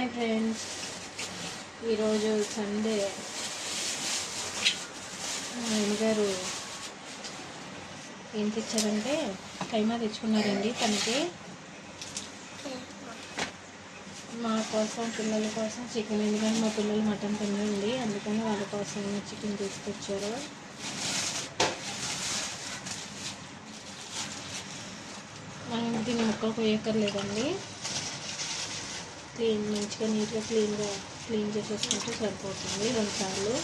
Hi friends. ఈరోజు Sunday. మా గారు ఏం తెచ్చారంటే కైమా తెచ్చుకున్నారండి తనకి. మా కోసం పిల్లల కోసం చికెన్ ఎందుకంటే మా పిల్లలు మటన్ తినండి అందుకని వాళ్ళ కోసం చికెన్ తీసుకొచ్చారు. మనం దీన్ని ముక్కలు కొయ్యక్కర్లేదండి క్లీన్ మంచిగా నీట్గా క్లీన్గా క్లీన్ చేసేసుకుంటే సరిపోతుంది. రెండు సార్లు.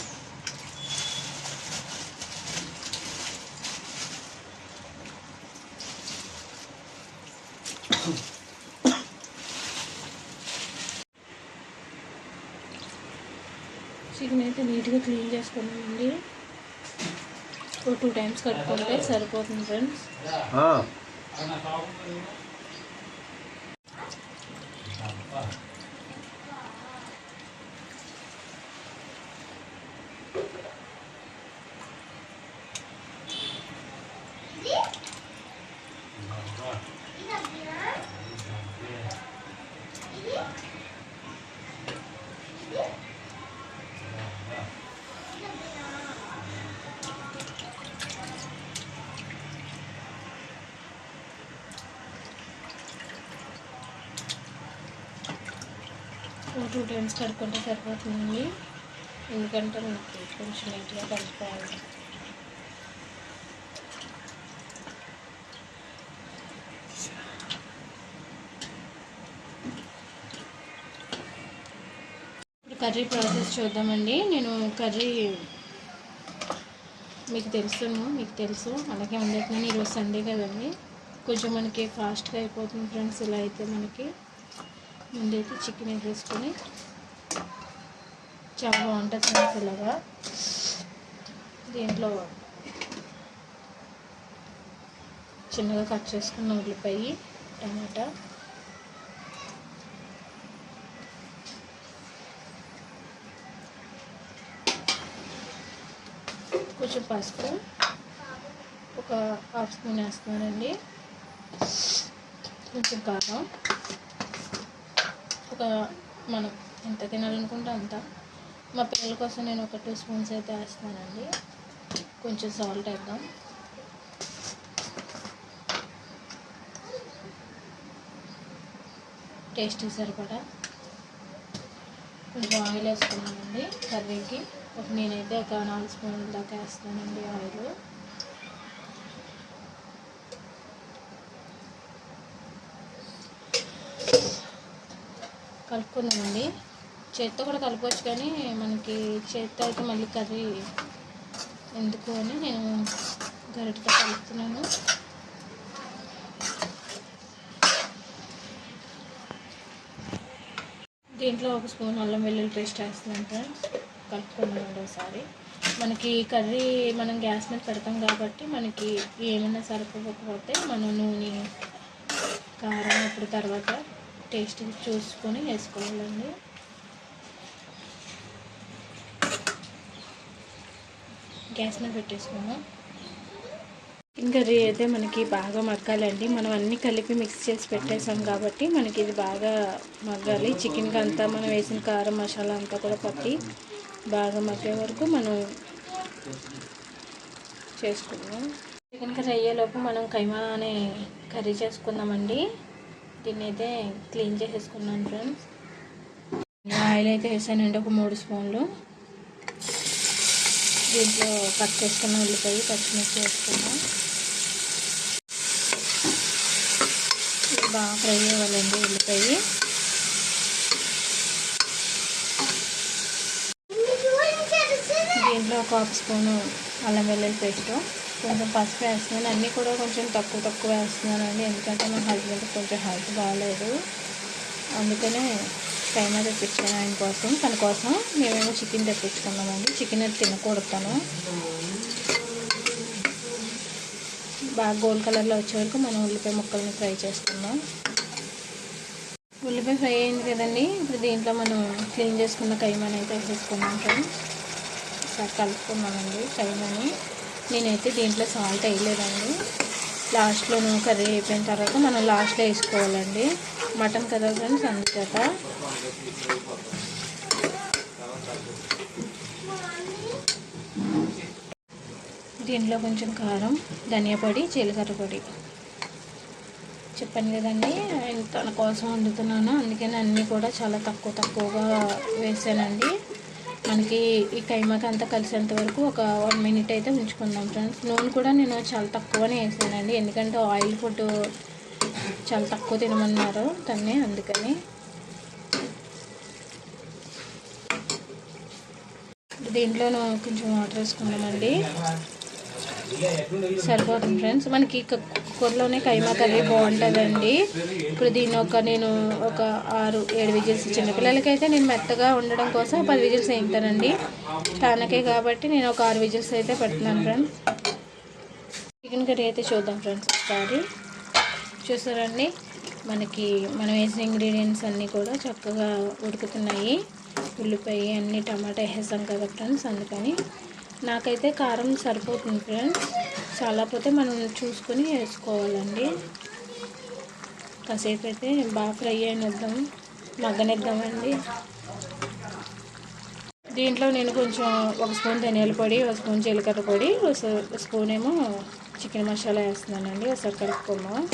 చికెన్ అయితే నీట్గా క్లీన్ చేసుకున్నామండి ఒక టూ టైమ్స్ కట్టుకుంటే సరిపోతుంది ఫ్రెండ్స్. ఆ, టూ టైమ్స్ కడుక్కుంటే సరిపోతుందండి. ఎందుకంటే మనకి కొంచెం నీట్గా కలిసిపోవాలి ఇప్పుడు కర్రీ ప్రాసెస్ చూద్దామండి. నేను కర్రీ మీకు తెలుసును మీకు తెలుసు. అలాగే వండుతున్నాను ఈరోజు సండే కదండి. కొంచెం మనకి ఫాస్ట్గా అయిపోతుంది ఫ్రెండ్స్ ఇలా అయితే మనకి. ముందైతే చికెన్ వేసేసుకొని చాలా బాగుంటుంది ఫ్రెండ్స్ ఇలాగా దీంట్లో చిన్నగా కట్ చేసుకున్న ఉల్లిపాయ టమాటా. కొంచెం పసుపు ఒక హాఫ్ స్పూన్ వేస్తున్నానండి. కొంచెం కారం. ఒక మనం ఎంత తినాలనుకుంటే అంత. మా పిల్లల కోసం నేను ఒక టూ స్పూన్స్ అయితే వేస్తానండి. కొంచెం సాల్ట్ వేద్దాం. టేస్ట్ సరిపడా. కొంచెం ఆయిల్ వేసుకున్నానండి కర్రీకి. ఒక నేనైతే ఒక నాలుగు స్పూన్ల దాకా వేస్తానండి ఆయిల్. కలుపుకుందామండి. చేత్తో కూడా కలపవచ్చు కానీ మనకి చేత్తో అయితే మళ్ళీ కర్రీ ఎందుకు అని నేను గరిటతో కలుపుతున్నాను. దీంట్లో ఒక స్పూన్ అల్లం వెల్లుల్లి పేస్ట్ వేస్తున్నాను కలుపుకుందామండి కలుపుకున్నామండి ఒకసారి మనకి కర్రీ మనం గ్యాస్ మీద పెడతాం కాబట్టి మనకి ఏమైనా సరిపోకపోతే మనం నూనె కారం అప్పుడు తర్వాత టేస్ట్ చూసుకొని వేసుకోవాలండి. గ్యాస్ మీద పెట్టేసుకున్నాం ఇంకా కర్రీ అయితే మనకి బాగా మగ్గాలండి. మనం అన్నీ కలిపి మిక్స్ చేసి పెట్టేసాం కాబట్టి మనకి ఇది బాగా మగ్గాలి. చికెన్కి అంతా మనం వేసిన కారం మసాలా అంతా కూడా పట్టి బాగా మగ్గే వరకు మనం చేసుకుందాం. చికెన్ కర్రీ అయ్యేలోపు మనం కైమా అనే కర్రీ చేసుకుందామండి. దీన్ని అయితే క్లీన్ చేసేసుకున్నాను ఫ్రెండ్స్. ఆయిల్ అయితే వేసానండి ఒక మూడు స్పూన్లు. దీంట్లో కట్ చేసుకున్న ఉల్లిపాయ పచ్చిమిర్చి వేసుకున్నాం. బాగా ఫ్రై అవ్వాలండి ఉల్లిపాయ. దీంట్లో ఒక హాఫ్ స్పూను అల్లం వెల్లుల్లి పేస్ట్. కొంచెం పసుపు వేస్తున్నాను. అన్నీ కూడా కొంచెం తక్కువ తక్కువ వేస్తున్నానండి. ఎందుకంటే మా హస్బెండ్ కొంచెం హెల్త్ బాగాలేదు. అందుకనే కైమా తెప్పించాను ఆయన కోసం. తన కోసం మేమేమో చికెన్ తెప్పించుకున్నామండి. చికెన్ అది తినకూడదు తను. బాగా గోల్డ్ కలర్లో వచ్చే వరకు మనం ఉల్లిపాయ ముక్కల్ని ఫ్రై చేసుకుందాం. ఉల్లిపాయ ఫ్రై అయింది కదండి. ఇప్పుడు దీంట్లో మనం క్లీన్ చేసుకున్న కైమాని అయితే వేసేసుకున్నాం ఫ్రెండ్స్. ఒకసారి కలుపుకున్నామండి కైమాని. నేనైతే దీంట్లో సాల్ట్ వేయలేదండి. లాస్ట్లో కర్రీ అయిపోయిన తర్వాత మనం లాస్ట్లో వేసుకోవాలండి. మటన్ కదా ఫ్రెండ్స్ అందుచేత దీంట్లో కొంచెం కారం ధనియా పొడి జీలకర్ర పొడి. చెప్పాను కదండి తన కోసం వండుతున్నాను అందుకని అన్నీ కూడా చాలా తక్కువ తక్కువగా వేసానండి. మనకి ఈ కైమాకి అంతా కలిసేంత వరకు ఒక వన్ మినిట్ అయితే ఉంచుకుందాం ఫ్రెండ్స్ నూనె కూడా నేను చాలా తక్కువనే వేసానండి. ఎందుకంటే ఆయిల్ ఫుడ్ చాలా తక్కువ తినమన్నారు తన్నే అందుకని. దీంట్లోనూ కొంచెం వాటర్ వేసుకుందామండి సరిపోతుంది ఫ్రెండ్స్. మనకి క- కుక్కర్లోనే కైమా కర్రీ బాగుంటుందండి. ఇప్పుడు దీన్ని ఒక నేను ఒక ఆరు ఏడు విజిల్స్ చిన్నపిల్లలకి అయితే నేను మెత్తగా ఉండడం కోసం పది విజిల్స్ వేయింటానండి తనకే కాబట్టి నేను ఒక ఆరు విజిల్స్ అయితే పెడుతున్నాను ఫ్రెండ్స్. చికెన్ కర్రీ అయితే చూద్దాం ఫ్రెండ్స్ ఒకసారి. చూసారండి? మనకి మనం వేసిన ఇంగ్రీడియంట్స్ అన్నీ కూడా చక్కగా ఉడుకుతున్నాయి. ఉల్లిపాయ అన్ని టమాటా వేసాం కదా ఫ్రెండ్స్ అందుకని. నాకైతే కారం సరిపోతుంది ఫ్రెండ్స్. చాలా పోతే మనం చూసుకొని వేసుకోవాలండి. కాసేపు అయితే బాగా ఫ్రై అయినిద్దాం మగ్గనిద్దామండి. దీంట్లో నేను కొంచెం ఒక స్పూన్ ధనియాల పొడి ఒక స్పూన్ జీలకర్ర పొడి ఒక ఒక స్పూన్ ఏమో చికెన్ మసాలా వేస్తున్నానండి ఒకసారి కలుపుకుందాం.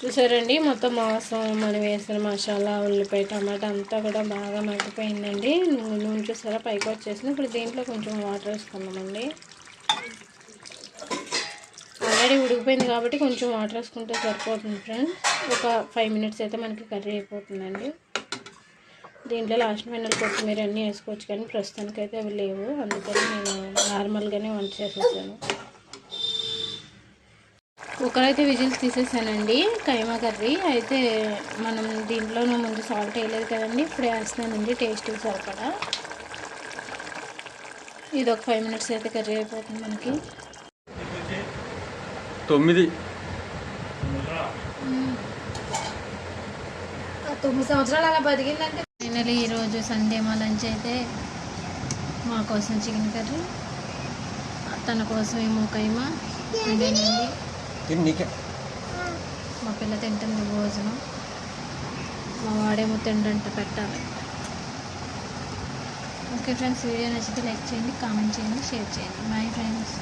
చూసారండి మొత్తం మాంసం మనం వేసిన మసాలా ఉల్లిపాయ టమాటా అంతా కూడా బాగా మగ్గిపోయిందండి. నూనె నూనె చూసారా పైకి వచ్చేసింది. ఇప్పుడు దీంట్లో కొంచెం వాటర్ వేసుకున్నామండి ఆల్రెడీ ఉడికిపోయింది కాబట్టి కొంచెం వాటర్ వేసుకుంటే సరిపోతుంది ఫ్రెండ్స్. ఒక ఫైవ్ మినిట్స్ అయితే మనకి కర్రీ అయిపోతుందండి. దీంట్లో లాస్ట్ ఫైనల్ కొత్తిమీర అన్నీ వేసుకోవచ్చు కానీ ప్రస్తుతానికి అయితే అవి లేవు. అందుకని నేను నార్మల్గానే వంట చేసేసాను. కుక్కర్ అయితే విజిల్స్ తీసేసానండి కైమా కర్రీ. అయితే మనం దీంట్లోనూ ముందు సాల్ట్ వేయలేదు కదండి ఇప్పుడు వేస్తున్నానండి టేస్ట్ సరిపడా. ఇది ఒక ఫైవ్ మినిట్స్ అయితే కర్రీ అయిపోతుంది మనకి. తొమ్మిది. తొమ్మిది సంవత్సరాలు అలా బతికిందంటే ఫైనలీ ఈరోజు సండే మా లంచ్ అయితే మా కోసం చికెన్ కర్రీ తన కోసం ఏమో కైమా మా పిల్ల తింటుంది భోజనం. మా వాడేమో తిండంట పెట్టాలి. ఓకే ఫ్రెండ్స్ వీడియో నచ్చితే లైక్ చేయండి కామెంట్ చేయండి షేర్ చేయండి. Bye friends.